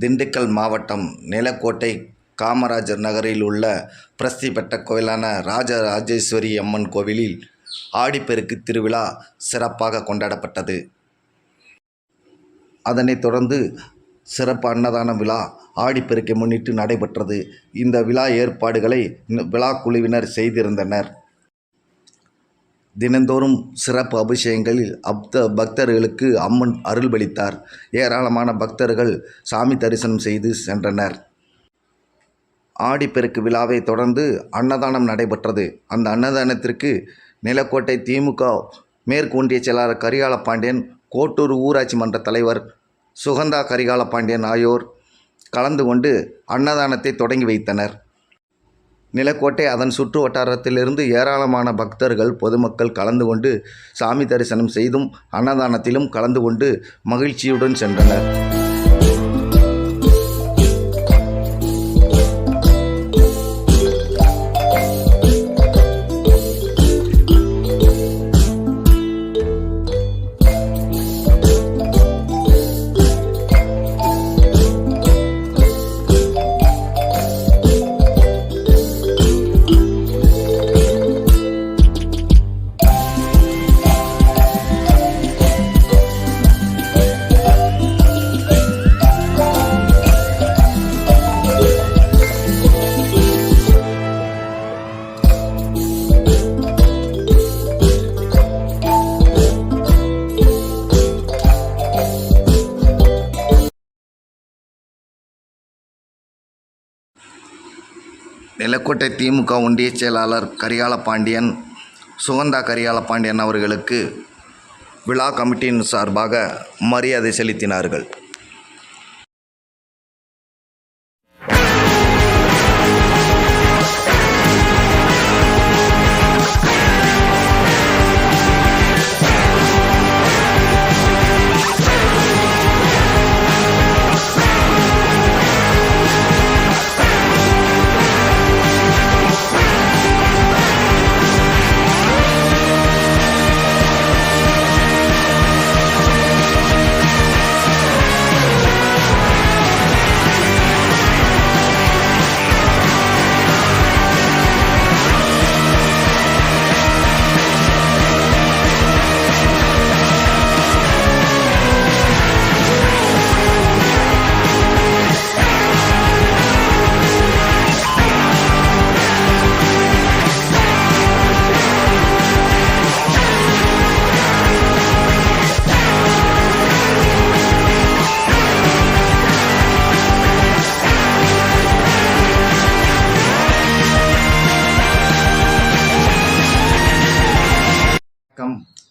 திண்டுக்கல் மாவட்டம் நிலக்கோட்டை காமராஜர் நகரில் உள்ள பிரசித்தி பெற்ற கோவிலான ராஜராஜேஸ்வரி அம்மன் கோவிலில் ஆடிப்பெருக்கு திருவிழா சிறப்பாக கொண்டாடப்பட்டது. அதனைத் தொடர்ந்து சிறப்பு அன்னதான விழா ஆடிப்பெருக்கை முன்னிட்டு நடைபெற்றது. இந்த விழா ஏற்பாடுகளை விழா குழுவினர் செய்திருந்தனர். தினந்தோறும் சிறப்பு அபிஷேகங்களில் அப்த பக்தர்களுக்கு அம்மன் அருள்பளித்தார். ஏராளமான பக்தர்கள் சாமி தரிசனம் செய்து சென்றனர். ஆடிப்பெருக்கு விழாவை தொடர்ந்து அன்னதானம் நடைபெற்றது. அந்த அன்னதானத்திற்கு நிலக்கோட்டை திமுக மேற்கு ஒன்றிய செயலாளர் கரிகால பாண்டியன் கோட்டூர் ஊராட்சி மன்ற தலைவர் சுகந்தா கரிகால பாண்டியன் ஆகியோர் கலந்து கொண்டு அன்னதானத்தை தொடங்கி வைத்தனர். நிலக்கோட்டை அதன் சுற்று வட்டாரத்திலிருந்து ஏராளமான பக்தர்கள் பொதுமக்கள் கலந்து கொண்டு சாமி தரிசனம் செய்தும் அன்னதானத்திலும் கலந்து கொண்டு மகிழ்ச்சியுடன் சென்றனர். நிலக்கோட்டை திமுக ஒன்றிய செயலாளர் கரிகால பாண்டியன் சுகந்தா கரிகால பாண்டியன் அவர்களுக்கு விழா கமிட்டியின் சார்பாக மரியாதை செலுத்தினார்கள்.